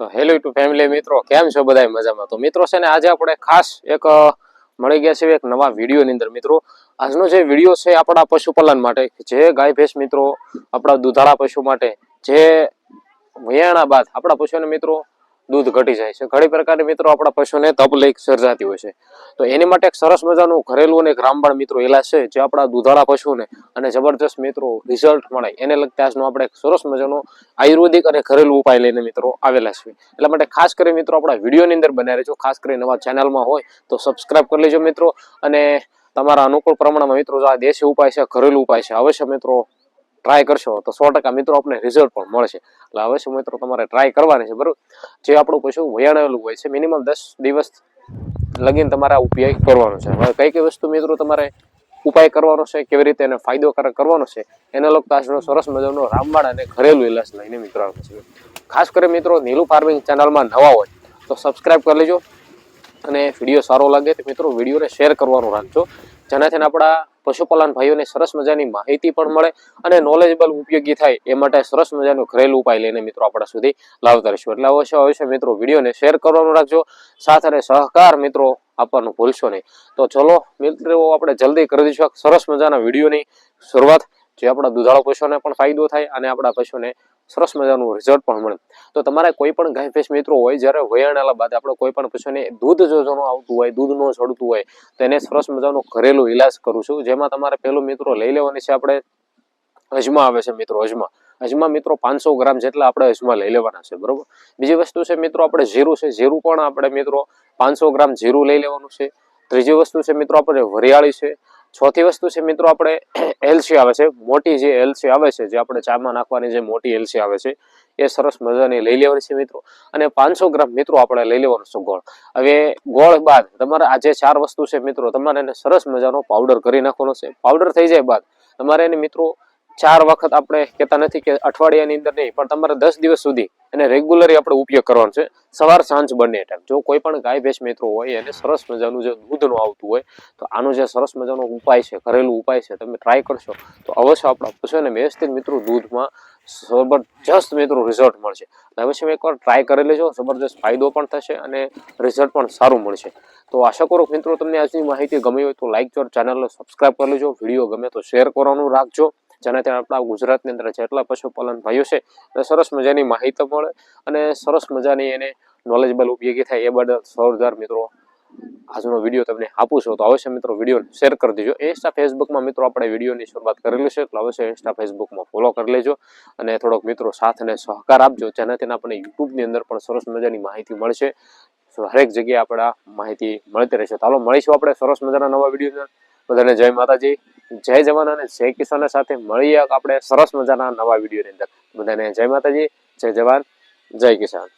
તો hello two family મિત્રો, કેમ છો બધા મજામાં? તો મિત્રો છે ને આજે આપણે ખાસ એક મળી ગયા છે એક નવા વિડીયોની અંદર મિત્રો. આજનો જે વીડિયો છે આપણા પશુપાલન માટે, જે ગાય, ભેંસ મિત્રો, આપણા દુધાળા પશુ માટે, જે વયાણા બાદ આપણા પશુને મિત્રો દૂધ ઘટી જાય છે. ઘણી પ્રકારની મિત્રો આપણા પશુને તકલીફ સર્જાતી હોય છે. તો એની માટે એક સરસ મજાનું ઘરેલું અને ગ્રામબાણ મિત્રો એલા છે, જે આપણા દુધાળા પશુને અને જબરજસ્ત મિત્રો રિઝલ્ટ મળે. એને લગતા આજનો આપણે એક સરસ મજાનો આયુર્વેદિક અને ઘરેલું ઉપાય લઈને મિત્રો આવેલા છે એટલા માટે ખાસ કરી મિત્રો આપણા વિડીયોની અંદર બન્યા રહેજો. ખાસ કરી નવા ચેનલમાં હોય તો સબસ્ક્રાઇબ કરી લેજો મિત્રો. અને તમારા અનુકૂળ પ્રમાણમાં મિત્રો આ દેશી ઉપાય છે, ઘરેલું ઉપાય છે, અવશ્ય મિત્રો ટ્રાય કરશો તો સો ટકા મિત્રો આપણે રિઝલ્ટ પણ મળશે. એટલે અવશ્ય મિત્રો તમારે ટ્રાય કરવાની છે, બરાબર? જે આપણું પશુ વયાણેલું હોય છે મિનિમમ દસ દિવસ લગીન તમારે આ ઉપયોગ કરવાનો છે. હવે કઈ કઈ વસ્તુ મિત્રો તમારે ઉપાય કરવાનો છે, કેવી રીતે એને ફાયદોકારક કરવાનો છે, એને લગતા સરસ મજાનો રામબાણ અને ઘરેલું ઇલાજ લઈને મિત્રો આવે છે. ખાસ કરી મિત્રો, નીલુ ફાર્મિંગ ચેનલમાં નવા હોય તો સબસ્ક્રાઈબ કરી લેજો અને વીડિયો સારો લાગે તો મિત્રો વિડીયોને શેર કરવાનું રાખજો. જેનાથી આપણા પશુપાલન ભાઈઓને સરસ મજાની માહિતી પણ મળે અને નોલેજેબલ ઉપયોગી થાય એ માટે સરસ મજાનો ઘરેલું ઉપાય લઈને મિત્રો આપણા સુધી લાવતા રહીશું. એટલે અવશ્ય અવશ્ય મિત્રો વિડીયોને શેર કરવાનું રાખજો. સાથ અને સહકાર મિત્રો આપવાનું ભૂલશો નહીં. તો ચલો મિત્રો, આપણે જલ્દી કરી દઈશું સરસ મજાના વિડીયોની શરૂઆત. જે આપણા દુધાળા પશુઓને પણ ફાયદો થાય અને આપણા પશુને સરસ મજાનું રિઝલ્ટ પણ મળે. તો તમારે કોઈ પણ ગાય ભેંસ મિત્રો હોય, જ્યારે વયાણાલા બાદ આપણે કોઈ પણ પશુને દૂધ જો જણું આવતું હોય, દૂધ ન ચડતું હોય, તો એને સરસ મજાનો ઘરેલું ઇલાજ કરું છું. જેમાં તમારે પહેલું મિત્રો લઈ લેવાની છે આપણે અજમા આવે છે મિત્રો, અજમા. અજમા મિત્રો પાંચસો ગ્રામ જેટલા આપણે અજમા લઈ લેવાના છે, બરોબર? બીજી વસ્તુ છે મિત્રો આપણે જીરું છે. જીરું પણ આપણે મિત્રો? પાંચસો ગ્રામ જીરું લઈ લેવાનું છે. ત્રીજી વસ્તુ છે મિત્રો આપણે વરિયાળી છે. ચોથી વસ્તુ છે મિત્રો આપણે એલસી આવે છે. મોટી જે એલસી આવે છે, જે આપણે ચામાં નાખવાની જે મોટી એલસી આવે છે, એ સરસ મજાની લઈ લેવાની છે મિત્રો. અને પાંચસો ગ્રામ મિત્રો આપણે લઈ લેવાનું છે ગોળ. હવે ગોળ બાદ તમારે આ જે ચાર વસ્તુ છે મિત્રો, તમારે એને સરસ મજાનો પાવડર કરી નાખવાનો છે. પાવડર થઈ જાય બાદ તમારે એને મિત્રો ચાર વખત આપણે કહેતા નથી કે અઠવાડિયાની અંદર નહીં, પણ તમારે દસ દિવસ સુધી એને રેગ્યુલરી આપણે ઉપયોગ કરવાનો છે. સવાર, સાંજ બંને ટાઈમ જો કોઈ પણ ગાય ભેંસ મિત્રો હોય, એને સરસ મજાનું જે દૂધનું આવતું હોય, તો આનો જે સરસ મજાનો ઉપાય છે, ઘરેલું ઉપાય છે, તમે ટ્રાય કરશો, તો અવશ્ય આપણા પશુને વ્યવસ્થિત મિત્રો દૂધમાં જબરજસ્ત મિત્રો રિઝલ્ટ મળશે. અવશ્ય એકવાર ટ્રાય કરી લેજો, જબરજસ્ત ફાયદો પણ થશે અને રિઝલ્ટ પણ સારું મળશે. તો આશા કરું મિત્રો, તમને આજની માહિતી ગમી હોય તો લાઇક કરો ચેનલને સબસ્ક્રાઇબ કરી લેજો, વીડિયો ગમે તો શેર કરવાનું રાખજો. જેનાથી આપણા ગુજરાતની અંદર જેટલા પશુપાલન ભાઈઓ છે. એને સરસ મજાની માહિતી મળે અને સરસ મજાની એને નોલેજબલ ઉપયોગી થાય એ બદલ સૌરદાર મિત્રો આજનો વીડિયો તમને આપું છું. તો અવશ્ય મિત્રો વીડિયો શેર કરી દેજો. ઇન્સ્ટા ફેસબુકમાં મિત્રો આપણે વિડીયોની શરૂઆત કરેલી છે. એટલે અવશ્ય ઇન્સ્ટા ફેસબુકમાં ફોલો કરી લેજો અને થોડોક મિત્રો સાથ અને સહકાર આપજો. જેનાથી આપણે યુટ્યુબની અંદર પણ સરસ મજાની માહિતી મળશે. હરેક જગ્યાએ આપણા માહિતી મળતી રહેશે. ચાલો મળીશું આપણે સરસ મજાના નવા વીડિયો બધાને જય માતાજી. જય જવાન અને જય કિસાન સાથે મળીએ આપણે સરસ મજાના નવા વિડીયોની અંદર. બધાને જય માતાજી, જય જવાન, જય કિસાન.